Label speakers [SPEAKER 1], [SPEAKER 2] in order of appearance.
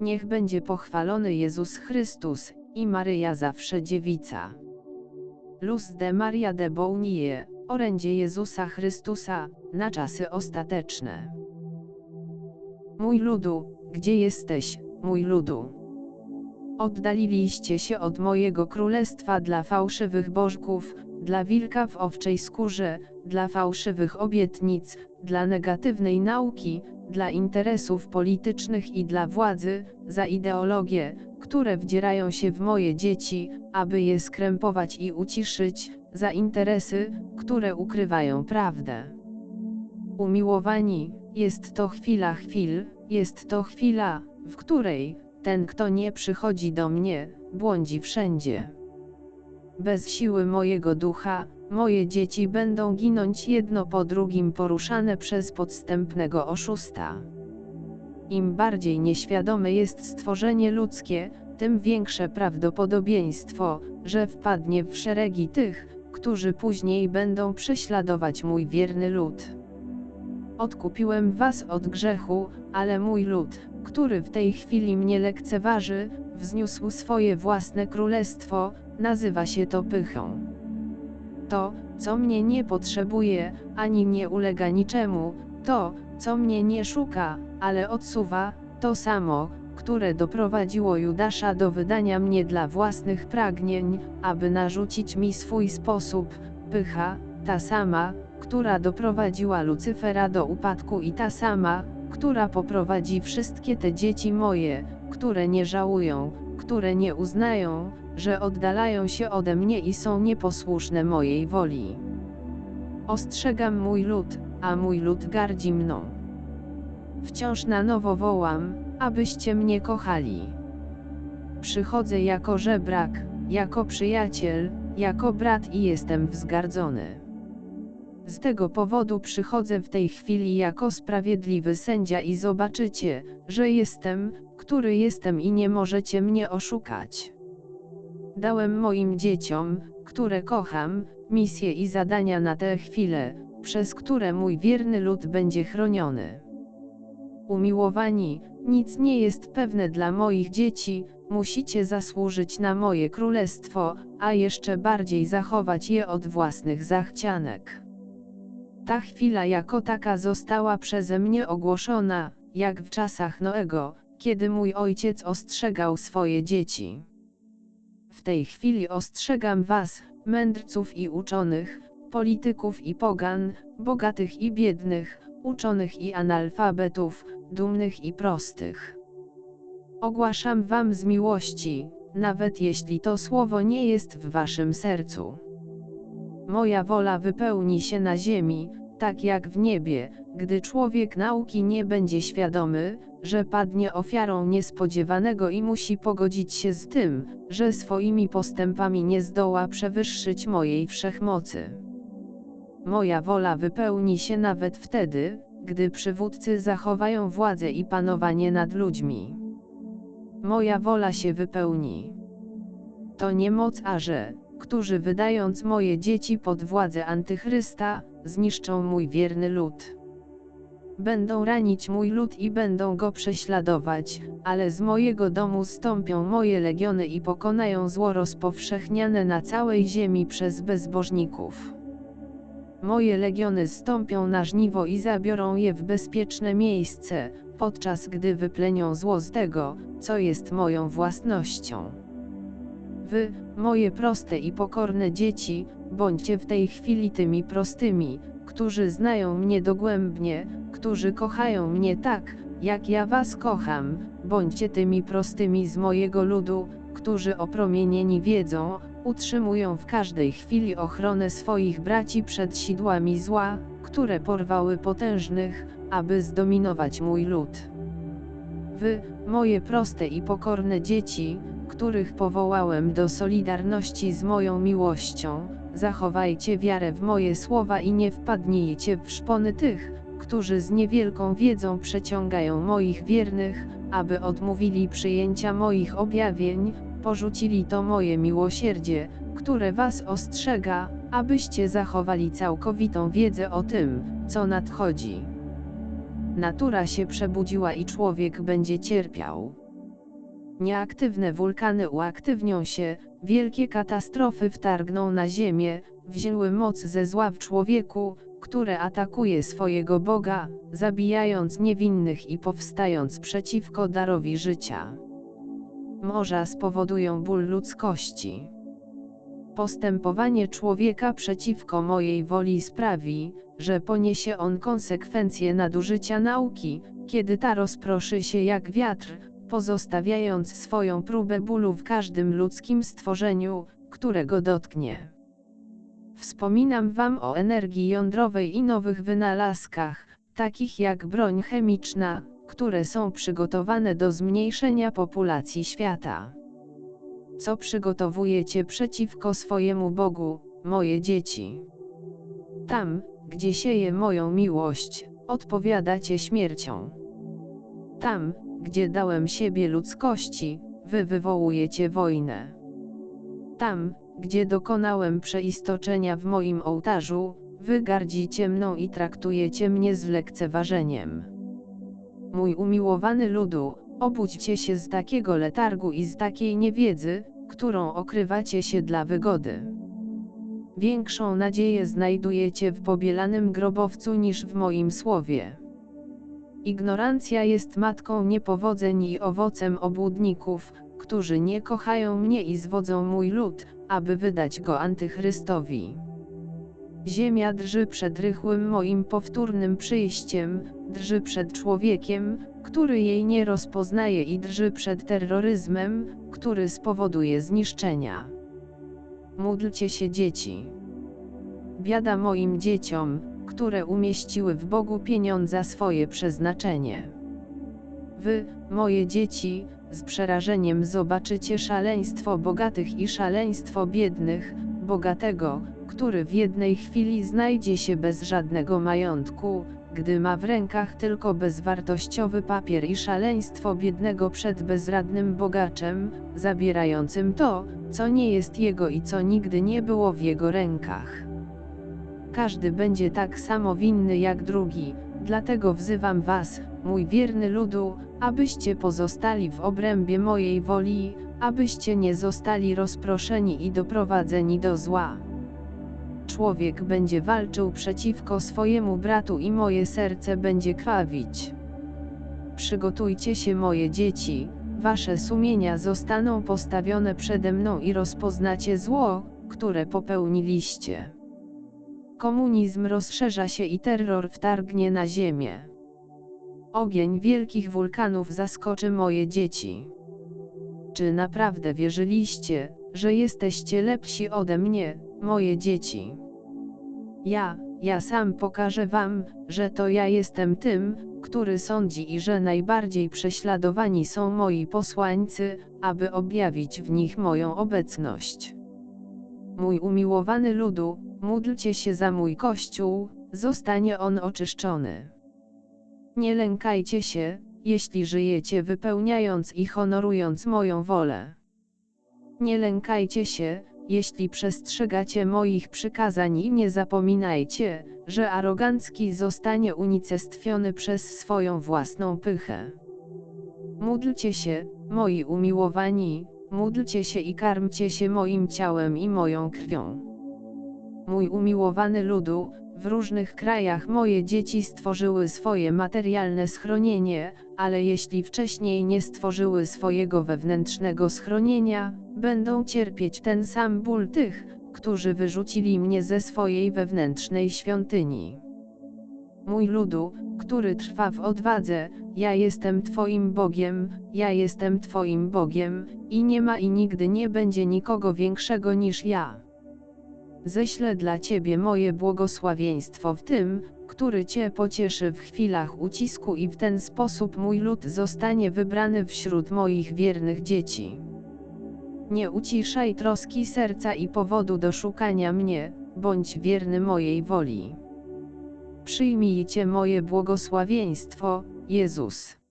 [SPEAKER 1] Niech będzie pochwalony Jezus Chrystus i Maryja zawsze dziewica. Luz de Maria de Bounie, orędzie Jezusa Chrystusa, na czasy ostateczne. Mój ludu, gdzie jesteś, mój ludu? Oddaliliście się od mojego królestwa dla fałszywych bożków, dla wilka w owczej skórze, dla fałszywych obietnic, dla negatywnej nauki, dla interesów politycznych i dla władzy, za ideologie, które wdzierają się w moje dzieci, aby je skrępować i uciszyć, za interesy, które ukrywają prawdę. Umiłowani, jest to chwila chwil, jest to chwila, w której ten, kto nie przychodzi do mnie, błądzi wszędzie. Bez siły mojego ducha, moje dzieci będą ginąć jedno po drugim poruszane przez podstępnego oszusta. Im bardziej nieświadome jest stworzenie ludzkie, tym większe prawdopodobieństwo, że wpadnie w szeregi tych, którzy później będą prześladować mój wierny lud. Odkupiłem was od grzechu, ale mój lud, który w tej chwili mnie lekceważy, wzniósł swoje własne królestwo, nazywa się to pychą. To, co mnie nie potrzebuje, ani nie ulega niczemu, to, co mnie nie szuka, ale odsuwa, to samo, które doprowadziło Judasza do wydania mnie dla własnych pragnień, aby narzucić mi swój sposób, pycha, ta sama, która doprowadziła Lucyfera do upadku i ta sama, która poprowadzi wszystkie te dzieci moje, które nie żałują, które nie uznają, że oddalają się ode mnie i są nieposłuszne mojej woli. Ostrzegam mój lud, a mój lud gardzi mną. Wciąż na nowo wołam, abyście mnie kochali. Przychodzę jako żebrak, jako przyjaciel, jako brat i jestem wzgardzony. Z tego powodu przychodzę w tej chwili jako sprawiedliwy sędzia i zobaczycie, że jestem, który jestem i nie możecie mnie oszukać. Dałem moim dzieciom, które kocham, misje i zadania na tę chwilę, przez które mój wierny lud będzie chroniony. Umiłowani, nic nie jest pewne dla moich dzieci, musicie zasłużyć na moje królestwo, a jeszcze bardziej zachować je od własnych zachcianek. Ta chwila jako taka została przeze mnie ogłoszona, jak w czasach Noego, kiedy mój ojciec ostrzegał swoje dzieci. W tej chwili ostrzegam was, mędrców i uczonych, polityków i pogan, bogatych i biednych, uczonych i analfabetów, dumnych i prostych. Ogłaszam wam z miłości, nawet jeśli to słowo nie jest w waszym sercu. Moja wola wypełni się na ziemi, tak jak w niebie, gdy człowiek nauki nie będzie świadomy, że padnie ofiarą niespodziewanego i musi pogodzić się z tym, że swoimi postępami nie zdoła przewyższyć mojej wszechmocy. Moja wola wypełni się nawet wtedy, gdy przywódcy zachowają władzę i panowanie nad ludźmi. Moja wola się wypełni. To nie moc Arze, którzy wydając moje dzieci pod władzę Antychrysta, zniszczą mój wierny lud. Będą ranić mój lud i będą go prześladować, ale z mojego domu stąpią moje legiony i pokonają zło rozpowszechniane na całej ziemi przez bezbożników. Moje legiony stąpią na żniwo i zabiorą je w bezpieczne miejsce, podczas gdy wyplenią zło z tego, co jest moją własnością. Wy, moje proste i pokorne dzieci, bądźcie w tej chwili tymi prostymi, którzy znają mnie dogłębnie, którzy kochają mnie tak, jak ja was kocham, bądźcie tymi prostymi z mojego ludu, którzy opromienieni wiedzą, utrzymują w każdej chwili ochronę swoich braci przed sidłami zła, które porwały potężnych, aby zdominować mój lud. Wy, moje proste i pokorne dzieci, których powołałem do solidarności z moją miłością, zachowajcie wiarę w moje słowa i nie wpadnijcie w szpony tych, którzy z niewielką wiedzą przeciągają moich wiernych, aby odmówili przyjęcia moich objawień, porzucili to moje miłosierdzie, które was ostrzega, abyście zachowali całkowitą wiedzę o tym, co nadchodzi. Natura się przebudziła i człowiek będzie cierpiał. Nieaktywne wulkany uaktywnią się, wielkie katastrofy wtargną na ziemię, wzięły moc ze zła w człowieku, które atakuje swojego Boga, zabijając niewinnych i powstając przeciwko darowi życia. Morza spowodują ból ludzkości. Postępowanie człowieka przeciwko mojej woli sprawi, że poniesie on konsekwencje nadużycia nauki, kiedy ta rozproszy się jak wiatr, pozostawiając swoją próbę bólu w każdym ludzkim stworzeniu, którego dotknie. Wspominam Wam o energii jądrowej i nowych wynalazkach, takich jak broń chemiczna, które są przygotowane do zmniejszenia populacji świata. Co przygotowujecie przeciwko swojemu Bogu, moje dzieci? Tam, gdzie sieje moją miłość, odpowiadacie śmiercią. Tam, gdzie dałem siebie ludzkości, wy wywołujecie wojnę. Tam, gdzie dokonałem przeistoczenia w moim ołtarzu, wy gardzicie mną i traktujecie mnie z lekceważeniem. Mój umiłowany ludu, obudźcie się z takiego letargu i z takiej niewiedzy, którą okrywacie się dla wygody. Większą nadzieję znajdujecie w pobielanym grobowcu niż w moim słowie. Ignorancja jest matką niepowodzeń i owocem obłudników, którzy nie kochają mnie i zwodzą mój lud, aby wydać go antychrystowi. Ziemia drży przed rychłym moim powtórnym przyjściem, drży przed człowiekiem, który jej nie rozpoznaje i drży przed terroryzmem, który spowoduje zniszczenia. Módlcie się dzieci. Biada moim dzieciom, które umieściły w Bogu pieniądza swoje przeznaczenie. Wy, moje dzieci, z przerażeniem zobaczycie szaleństwo bogatych i szaleństwo biednych, bogatego, który w jednej chwili znajdzie się bez żadnego majątku, gdy ma w rękach tylko bezwartościowy papier i szaleństwo biednego przed bezradnym bogaczem, zabierającym to, co nie jest jego i co nigdy nie było w jego rękach. Każdy będzie tak samo winny jak drugi, dlatego wzywam was, mój wierny ludu, abyście pozostali w obrębie mojej woli, abyście nie zostali rozproszeni i doprowadzeni do zła. Człowiek będzie walczył przeciwko swojemu bratu i moje serce będzie krwawić. Przygotujcie się moje dzieci, wasze sumienia zostaną postawione przede mną i rozpoznacie zło, które popełniliście. Komunizm rozszerza się i terror wtargnie na ziemię. Ogień wielkich wulkanów zaskoczy moje dzieci. Czy naprawdę wierzyliście, że jesteście lepsi ode mnie, moje dzieci? Ja, ja sam pokażę wam, że to ja jestem tym, który sądzi i że najbardziej prześladowani są moi posłańcy, aby objawić w nich moją obecność. Mój umiłowany ludu, módlcie się za mój kościół, zostanie on oczyszczony. Nie lękajcie się, jeśli żyjecie wypełniając i honorując moją wolę. Nie lękajcie się, jeśli przestrzegacie moich przykazań i nie zapominajcie, że arogancki zostanie unicestwiony przez swoją własną pychę. Módlcie się, moi umiłowani, módlcie się i karmcie się moim ciałem i moją krwią. Mój umiłowany ludu, w różnych krajach moje dzieci stworzyły swoje materialne schronienie, ale jeśli wcześniej nie stworzyły swojego wewnętrznego schronienia, będą cierpieć ten sam ból tych, którzy wyrzucili mnie ze swojej wewnętrznej świątyni. Mój ludu, który trwa w odwadze, ja jestem Twoim Bogiem, ja jestem Twoim Bogiem, i nie ma i nigdy nie będzie nikogo większego niż ja. Ześlę dla Ciebie moje błogosławieństwo w tym, który Cię pocieszy w chwilach ucisku i w ten sposób mój lud zostanie wybrany wśród moich wiernych dzieci. Nie uciszaj troski serca i powodu do szukania mnie, bądź wierny mojej woli. Przyjmijcie moje błogosławieństwo, Jezus.